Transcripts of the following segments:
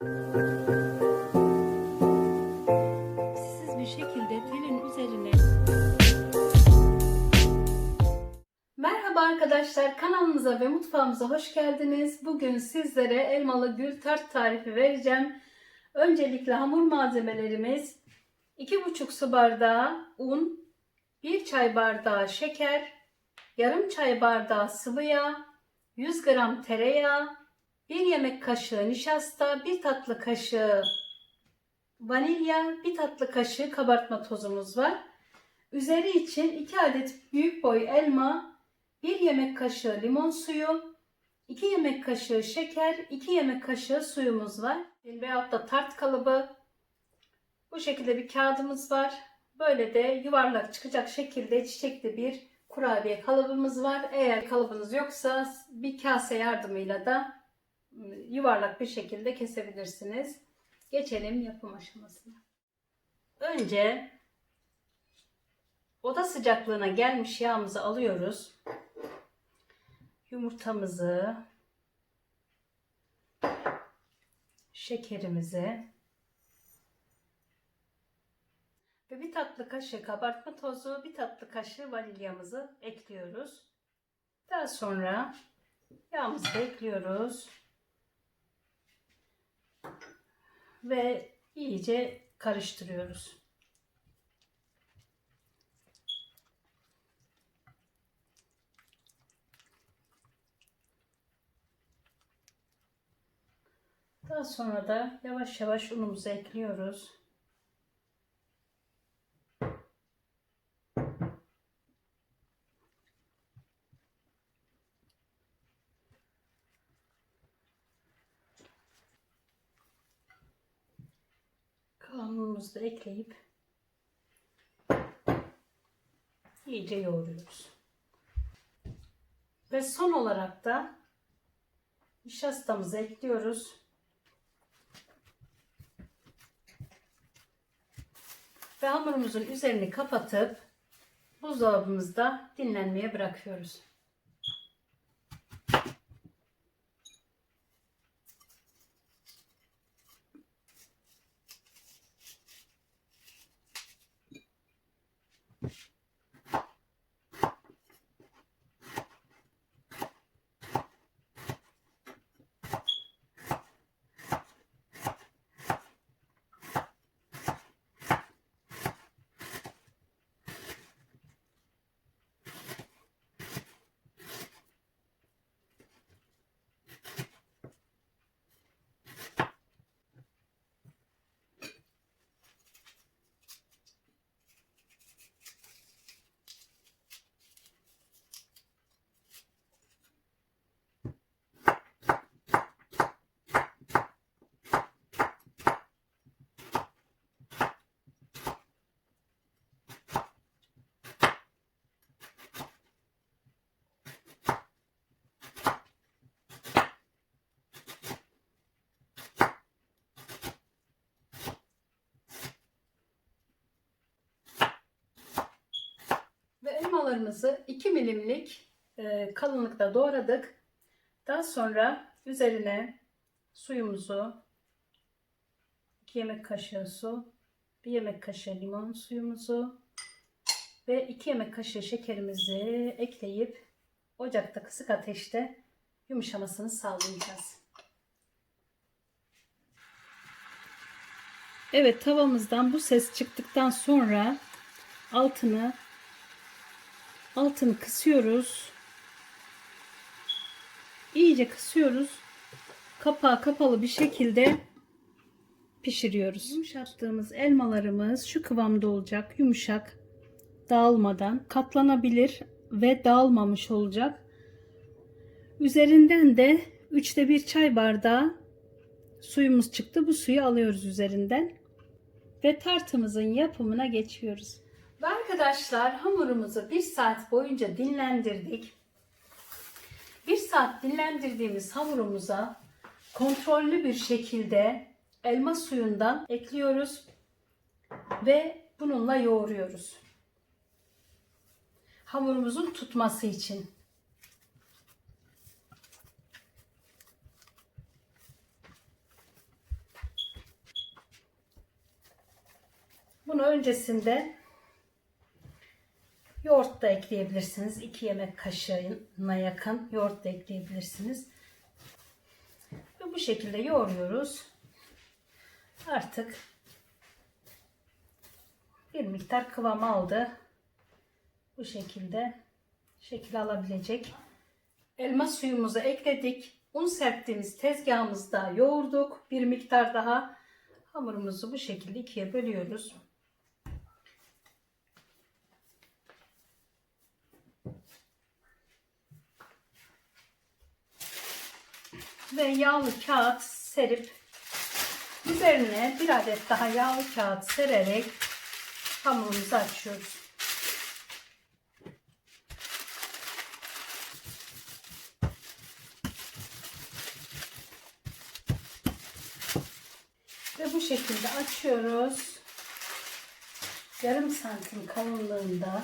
Siz bir şekilde telin üzerine Merhaba arkadaşlar kanalımıza ve mutfağımıza hoş geldiniz. Bugün sizlere elmalı gül tart tarifi vereceğim. Öncelikle hamur malzemelerimiz 2,5 su bardağı un, 1 çay bardağı şeker, yarım çay bardağı sıvı yağ, 100 gram tereyağı, 1 yemek kaşığı nişasta, 1 tatlı kaşığı vanilya, 1 tatlı kaşığı kabartma tozumuz var. Üzeri için 2 adet büyük boy elma, 1 yemek kaşığı limon suyu, 2 yemek kaşığı şeker, 2 yemek kaşığı suyumuz var. Veyahut da tart kalıbı. Bu şekilde bir kağıdımız var. Böyle de yuvarlak çıkacak şekilde çiçekli bir kurabiye kalıbımız var. Eğer kalıbınız yoksa bir kase yardımıyla da yuvarlak bir şekilde kesebilirsiniz. Geçelim yapım aşamasına. Önce oda sıcaklığına gelmiş yağımızı alıyoruz. Yumurtamızı, şekerimizi ve bir tatlı kaşığı kabartma tozu, bir tatlı kaşığı vanilyamızı ekliyoruz. Daha sonra yağımızı ekliyoruz. Ve iyice karıştırıyoruz. Daha sonra da yavaş yavaş unumuzu ekliyoruz. Kalanımızı da ekleyip iyice yoğuruyoruz. Ve son olarak da nişastamızı ekliyoruz. Ve hamurumuzun üzerini kapatıp buzdolabımızda dinlenmeye bırakıyoruz. Ve elmalarımızı 2 milimlik e, kalınlıkta doğradık. Daha sonra üzerine suyumuzu 2 yemek kaşığı su, 1 yemek kaşığı limon suyumuzu ve 2 yemek kaşığı şekerimizi ekleyip ocakta kısık ateşte yumuşamasını sağlayacağız. Evet tavamızdan bu ses çıktıktan sonra altını altını kısıyoruz. İyice kısıyoruz. Kapağı kapalı bir şekilde pişiriyoruz. Yumuşattığımız elmalarımız şu kıvamda olacak. Yumuşak, dağılmadan katlanabilir ve dağılmamış olacak. Üzerinden de üçte bir çay bardağı suyumuz çıktı. Bu suyu alıyoruz üzerinden ve tartımızın yapımına geçiyoruz. Ve arkadaşlar hamurumuzu bir saat boyunca dinlendirdik. Bir saat dinlendirdiğimiz hamurumuza kontrollü bir şekilde elma suyundan ekliyoruz ve bununla yoğuruyoruz. Hamurumuzun tutması için. Bunu öncesinde yoğurt da ekleyebilirsiniz. 2 yemek kaşığına yakın yoğurt da ekleyebilirsiniz. Ve bu şekilde yoğuruyoruz. Artık bir miktar kıvam aldı. Bu şekilde şekil alabilecek. Elma suyumuzu ekledik. Un serptiğimiz tezgahımızda yoğurduk. Bir miktar daha hamurumuzu bu şekilde ikiye bölüyoruz. Ve yağlı kağıt serip üzerine bir adet daha yağlı kağıt sererek hamurumuzu açıyoruz. Ve bu şekilde açıyoruz. Yarım santim kalınlığında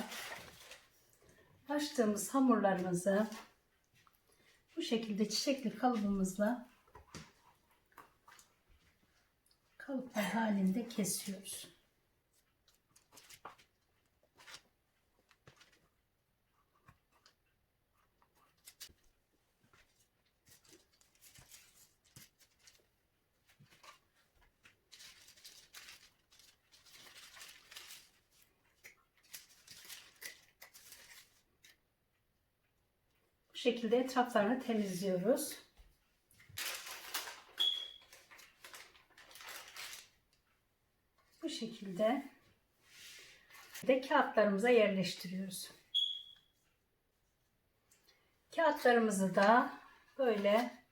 açtığımız hamurlarımızı bu şekilde çiçekli kalıbımızla kalıplar halinde kesiyoruz. Şekilde etraflarını temizliyoruz. Bu şekilde de kağıtlarımıza yerleştiriyoruz. Kağıtlarımızı da böyle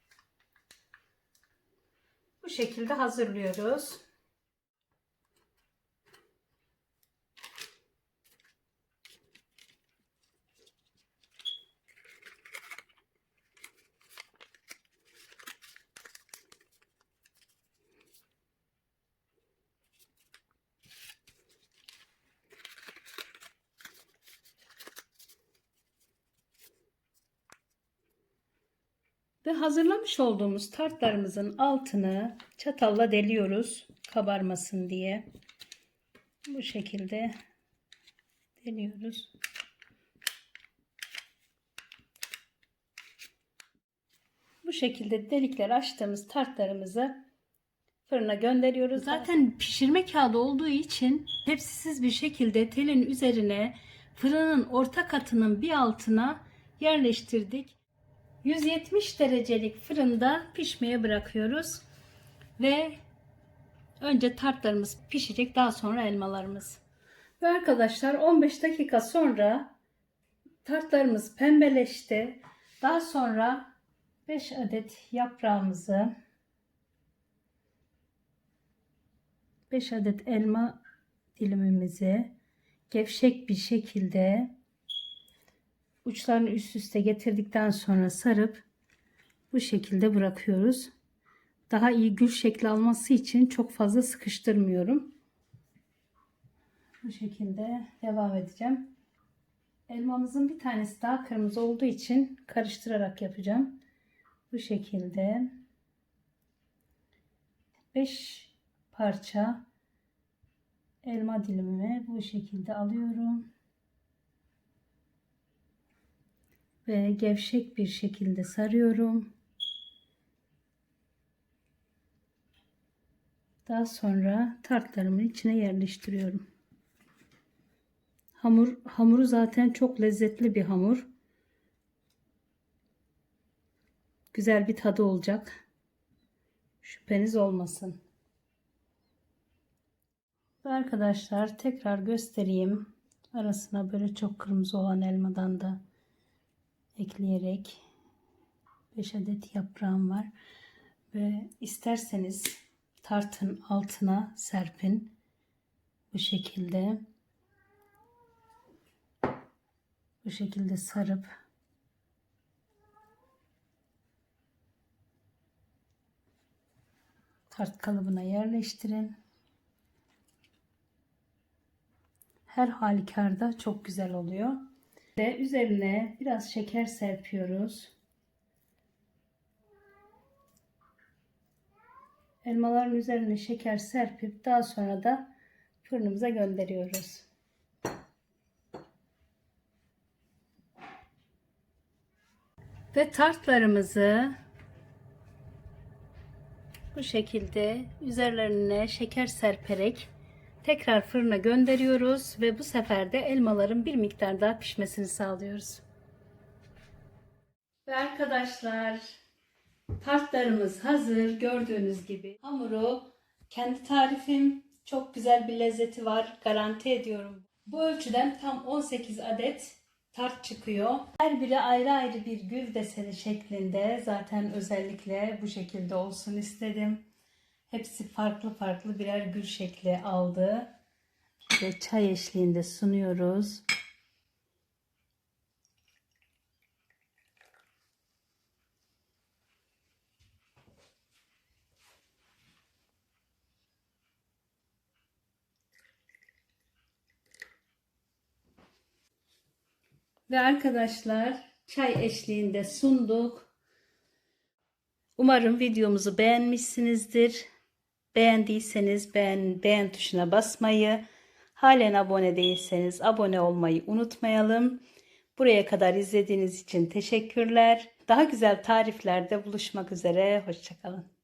bu şekilde hazırlıyoruz. Ve hazırlamış olduğumuz tartlarımızın altını çatalla deliyoruz kabarmasın diye. Bu şekilde deliyoruz. Bu şekilde delikler açtığımız tartlarımızı fırına gönderiyoruz. Zaten pişirme kağıdı olduğu için tepsisiz bir şekilde telin üzerine fırının orta katının bir altına yerleştirdik. 170 derecelik fırında pişmeye bırakıyoruz. Ve önce tartlarımız pişecek daha sonra elmalarımız. Ve arkadaşlar 15 dakika sonra tartlarımız pembeleşti. Daha sonra 5 adet yaprağımızı 5 adet elma dilimimizi gevşek bir şekilde uçlarını üst üste getirdikten sonra sarıp bu şekilde bırakıyoruz. Daha iyi gül şekli alması için çok fazla sıkıştırmıyorum. Bu şekilde devam edeceğim. Elmamızın bir tanesi daha kırmızı olduğu için karıştırarak yapacağım. Bu şekilde 5 parça elma dilimimi bu şekilde alıyorum. Ve gevşek bir şekilde sarıyorum. Daha sonra tartlarımın içine yerleştiriyorum. Hamur hamuru zaten çok lezzetli bir hamur. Güzel bir tadı olacak. Şüpheniz olmasın. Arkadaşlar tekrar göstereyim. Arasına böyle çok kırmızı olan elmadan da ekleyerek 5 adet yaprağım var ve isterseniz tartın altına serpin bu şekilde bu şekilde sarıp tart kalıbına yerleştirin. Her halükarda çok güzel oluyor. Ve üzerine biraz şeker serpiyoruz. Elmaların üzerine şeker serpip daha sonra da fırınımıza gönderiyoruz. Ve tartlarımızı bu şekilde üzerlerine şeker serperek tekrar fırına gönderiyoruz ve bu sefer de elmaların bir miktar daha pişmesini sağlıyoruz. Ve arkadaşlar tartlarımız hazır gördüğünüz gibi. Hamuru kendi tarifim çok güzel bir lezzeti var garanti ediyorum. Bu ölçüden tam 18 adet tart çıkıyor. Her biri ayrı ayrı bir gül deseni şeklinde. Zaten özellikle bu şekilde olsun istedim. Hepsi farklı farklı birer gül şekli aldı. Ve çay eşliğinde sunuyoruz. Ve arkadaşlar çay eşliğinde sunduk. Umarım videomuzu beğenmişsinizdir. Beğendiyseniz beğen, beğen tuşuna basmayı, halen abone değilseniz abone olmayı unutmayalım. Buraya kadar izlediğiniz için teşekkürler. Daha güzel tariflerde buluşmak üzere. Hoşçakalın.